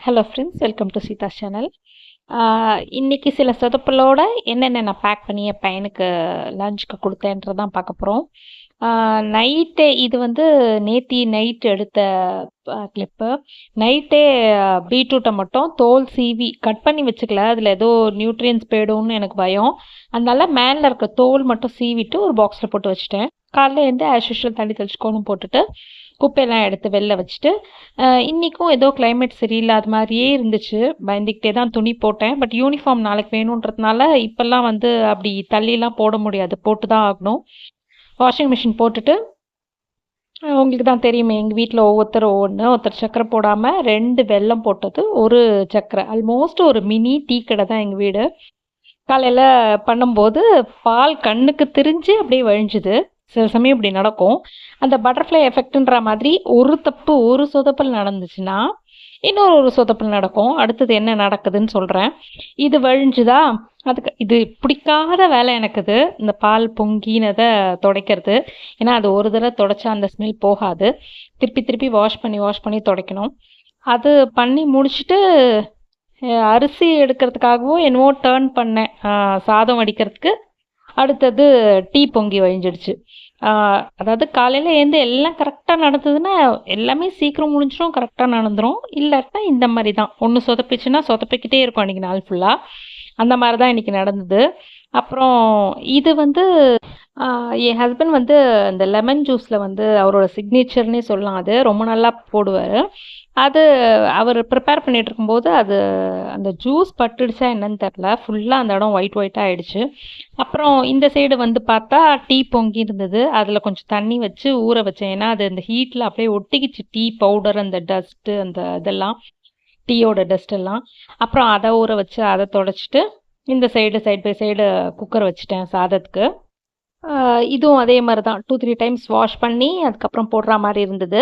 Hello friends welcome to Seetha channel இன்றைக்கி சில சொதப்பலோட என்னென்ன நான் பேக் பண்ணி என் பையனுக்கு லஞ்சுக்கு கொடுத்தேன்றதான் பார்க்க போகிறோம் நைட்டே இது வந்து நேத்தி நைட் எடுத்த கிளிப்பு நைட்டே பீட்ரூட்டை மட்டும் தோல் சீவி கட் பண்ணி வச்சுக்கல. அதில் ஏதோ நியூட்ரியன்ஸ் போயிடும்னு எனக்கு பயம். அதனால மேனில் இருக்க தோல் மட்டும் சீவிட்டு ஒரு பாக்ஸில் போட்டு வச்சுட்டேன். காலையில் எழுந்து ஆஸ் யூஷுவல் தண்ணி தெளிச்சு கோலம் போட்டுட்டு குப்பையெல்லாம் எடுத்து வெளில வச்சுட்டு இன்றைக்கும் ஏதோ கிளைமேட் சரியில்லாத மாதிரியே இருந்துச்சு. பயந்துக்கிட்டே தான் துணி போட்டேன். பட் யூனிஃபார்ம் நாளைக்கு வேணுன்றதுனால இப்போல்லாம் வந்து அப்படி தள்ளிலாம் போட முடியாது. போட்டு தான் ஆகணும். வாஷிங் மிஷின் போட்டுட்டு உங்களுக்கு தான் தெரியுமே எங்கள் வீட்டில் ஒவ்வொருத்தர் ஒவ்வொன்று ஒருத்தர் சக்கரை போடாமல் ரெண்டு வெல்லம் போட்டது ஒரு சக்கரை. ஆல்மோஸ்ட் ஒரு மினி டீ கடை தான் எங்கள் வீடு. காலையில் பண்ணும்போது பால் கண்ணுக்கு திரிஞ்சு அப்படியே வழிஞ்சுது. சில சமயம் இப்படி நடக்கும். அந்த பட்டர்ஃப்ளை எஃபெக்ட்ன்ற மாதிரி ஒரு தப்பு ஒரு சொதப்பல் நடந்துச்சுன்னா இன்னொரு ஒரு சொதப்பல் நடக்கும். அடுத்தது என்ன நடக்குதுன்னு சொல்கிறேன் இது வழிஞ்சுதா? அதுக்கு இது பிடிக்காத வேலை எனக்கு இது. இந்த பால் பொங்கினதை துடைக்கிறது. ஏன்னா அது ஒரு தடவை துடைச்சா அந்த ஸ்மெல் போகாது. திருப்பி திருப்பி வாஷ் பண்ணி வாஷ் பண்ணி துடைக்கணும். அது பண்ணி முடிச்சுட்டு அரிசி எடுக்கிறதுக்காகவும் என்னவோ டேர்ன் பண்ணேன். சாதம் வடிக்கிறதுக்கு. அடுத்தது டீ பொங்கி வழிஞ்சிடுச்சு. அதாவது காலையில் எழுந்து எல்லாம் கரெக்டாக நடந்ததுன்னா எல்லாமே சீக்கிரம் முடிஞ்சிடும் கரெக்டாக நடந்துடும் இல்லாட்டினா இந்த மாதிரி தான் ஒன்று சொதப்பிச்சுன்னா சொதப்பிக்கிட்டே இருக்கும் அன்றைக்கி நாள் ஃபுல்லாக அந்த மாதிரி தான் இன்றைக்கி நடந்தது. அப்புறம் இது வந்து என் ஹஸ்பண்ட் வந்து இந்த லெமன் ஜூஸில் வந்து அவரோட சிக்னேச்சர்னே சொல்லலாம் அது. ரொம்ப நல்லா போடுவார். அது அவர் ப்ரிப்பேர் பண்ணிகிட்டு இருக்கும்போது அது அந்த ஜூஸ் பட்டுடுச்சா என்னன்னு தெரில ஃபுல்லாக அந்த இடம் ஒயிட் ஒயிட்டாக ஆகிடுச்சு அப்புறம் இந்த சைடு வந்து பார்த்தா டீ பொங்கி இருந்தது. அதில் கொஞ்சம் தண்ணி வச்சு ஊற வச்சேன். ஏன்னா அது அந்த ஹீட்டில் அப்படியே ஒட்டிக்கிச்சு. டீ பவுடர் அந்த டஸ்ட்டு அந்த இதெல்லாம். டீயோட டஸ்ட் எல்லாம். அப்புறம் அதை ஊற வச்சு அதை தொடச்சிட்டு இந்த side side by side cooker வச்சுட்டேன் சாதத்துக்கு. இதுவும் அதே மாதிரி தான் டூ த்ரீ டைம்ஸ் வாஷ் பண்ணி அதுக்கப்புறம் போடுற மாதிரி இருந்தது.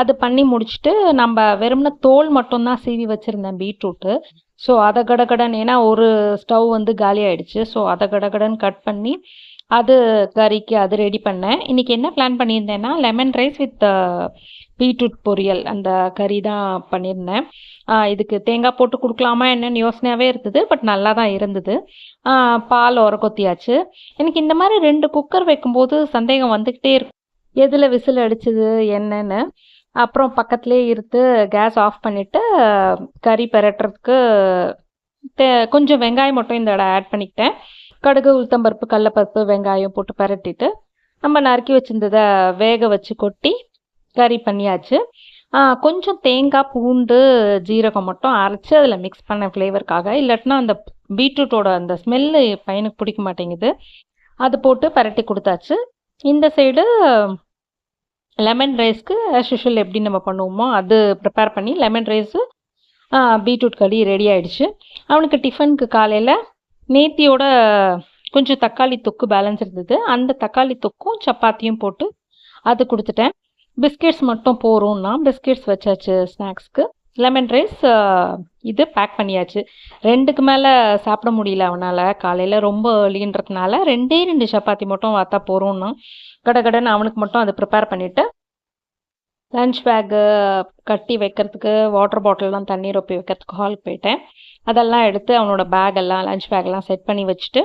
அது பண்ணி முடிச்சுட்டு நம்ம வெறும்ன தோல் மட்டும்தான் சீவி வச்சுருந்தேன் பீட்ரூட்டு. ஸோ அதை கடகடன் ஏன்னா ஒரு ஸ்டவ் வந்து காலி ஆயிடுச்சு. ஸோ அதை கடகடன் கட் பண்ணி அது கறிக்கு அது ரெடி பண்ணேன். இன்றைக்கி என்ன பிளான் பண்ணியிருந்தேன்னா லெமன் ரைஸ் வித் பீட்ரூட் பொரியல். அந்த கறி தான் பண்ணியிருந்தேன். இதுக்கு தேங்காய் போட்டு கொடுக்கலாமா என்னன்னு யோசனையாகவே இருந்தது பட் நல்லா தான் இருந்தது. பால் உரக்கொத்தியாச்சு எனக்கு இந்த மாதிரி ரெண்டு குக்கர் வைக்கும்போது சந்தேகம் வந்துக்கிட்டே இருக்கும் எதில் விசில் அடிச்சது என்னன்னு. அப்புறம் பக்கத்துலேயே இருந்து கேஸ் ஆஃப் பண்ணிவிட்டு கறி பெரட்டுறதுக்கு தே கொஞ்சம் வெங்காயம் மட்டும் இந்த இடம் ஆட் பண்ணிக்கிட்டேன். கடுகு உளுத்தம்பருப்பு கடலப்பருப்பு வெங்காயம் போட்டு பரட்டிட்டு நம்ம நறுக்கி வச்சுருந்ததை வேக வச்சு கொட்டி கறி பண்ணியாச்சு. கொஞ்சம் தேங்காய் பூண்டு ஜீரகம் மட்டும் அரைச்சி அதில் மிக்ஸ் பண்ண ஃப்ளேவருக்காக இல்லாட்டினா அந்த பீட்ரூட்டோட அந்த ஸ்மெல்லு பையனுக்கு பிடிக்க மாட்டேங்குது. அது போட்டு பரட்டி கொடுத்தாச்சு. இந்த சைடு லெமன் ரைஸ்க்கு ஆஸ் யூஷுவல் எப்படி நம்ம பண்ணுவோமோ அது ப்ரிப்பேர் பண்ணி லெமன் ரைஸு பீட்ரூட் கடி ரெடி ஆகிடுச்சு அவனுக்கு டிஃபனுக்கு காலையில் நேத்தியோட கொஞ்சம் தக்காளி தொக்கு பேலன்ஸ் இருந்தது. அந்த தக்காளி தொக்கும் சப்பாத்தியும் போட்டு அது கொடுத்துட்டேன். பிஸ்கெட்ஸ் மட்டும் போகிறோம்னா பிஸ்கெட்ஸ் வச்சாச்சு ஸ்நாக்ஸ்க்கு. லெமன் ரைஸ் இது பேக் பண்ணியாச்சு. ரெண்டுக்கு மேலே சாப்பிட முடியல அவனால். காலையில் ரொம்ப ஏர்லின்றதுனால ரெண்டே ரெண்டு சப்பாத்தி மட்டும் வாத்தா போகிறோம்னா கடகடன்னு அவனுக்கு மட்டும் அதை ப்ரிப்பேர் பண்ணிவிட்டு லன்ச் பேக்கு கட்டி வைக்கிறதுக்கு வாட்டர் பாட்டில்லாம் தண்ணி ரொப்பி வைக்கிறதுக்கு ஹால் போயிட்டேன். அதெல்லாம் எடுத்து அவனோட பேகெல்லாம் லன்ச் பேக்கெல்லாம் செட் பண்ணி வச்சுட்டு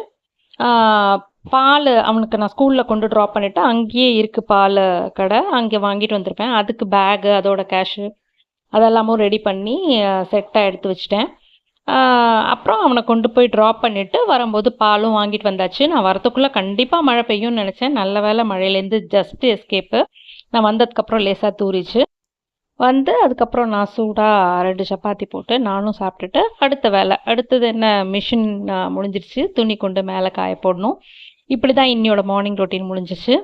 பால் அவனுக்கு நான் ஸ்கூலில் கொண்டு ட்ராப் பண்ணிவிட்டு அங்கேயே இருக்குது பால் கடை. அங்கே வாங்கிட்டு வந்திருப்பேன். அதுக்கு பேகு அதோட கேஷு அதெல்லாமும் ரெடி பண்ணி செட்டாக எடுத்து வச்சிட்டேன். அப்புறம் அவனை கொண்டு போய் ட்ராப் பண்ணிவிட்டு வரும்போது பாலும் வாங்கிட்டு வந்தாச்சு. நான் வரத்துக்குள்ளே கண்டிப்பாக மழை பெய்யும்னு நினச்சேன். நல்ல வேலை மழையிலேருந்து ஜஸ்ட் எஸ்கேப்பு நான் வந்ததுக்கப்புறம் லேசாக தூரிச்சு வந்து அதுக்கப்புறம் நான் சூடாக ரெண்டு சப்பாத்தி போட்டு நானும் சாப்பிட்டுட்டு அடுத்த வேலை. அடுத்தது என்ன? மிஷின் முடிஞ்சிருச்சு. துணி கொண்டு மேலே காய போடணும். இப்படி தான் இன்னியோட மார்னிங் ரொட்டீன் முடிஞ்சிச்சு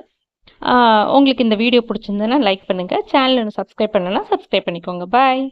உங்களுக்கு இந்த வீடியோ பிடிச்சிருந்ததுன்னா லைக் பண்ணுங்கள் சேனல் சப்ஸ்கிரைப் பண்ணலாம் சப்ஸ்கிரைப் பண்ணிக்கோங்க. பாய்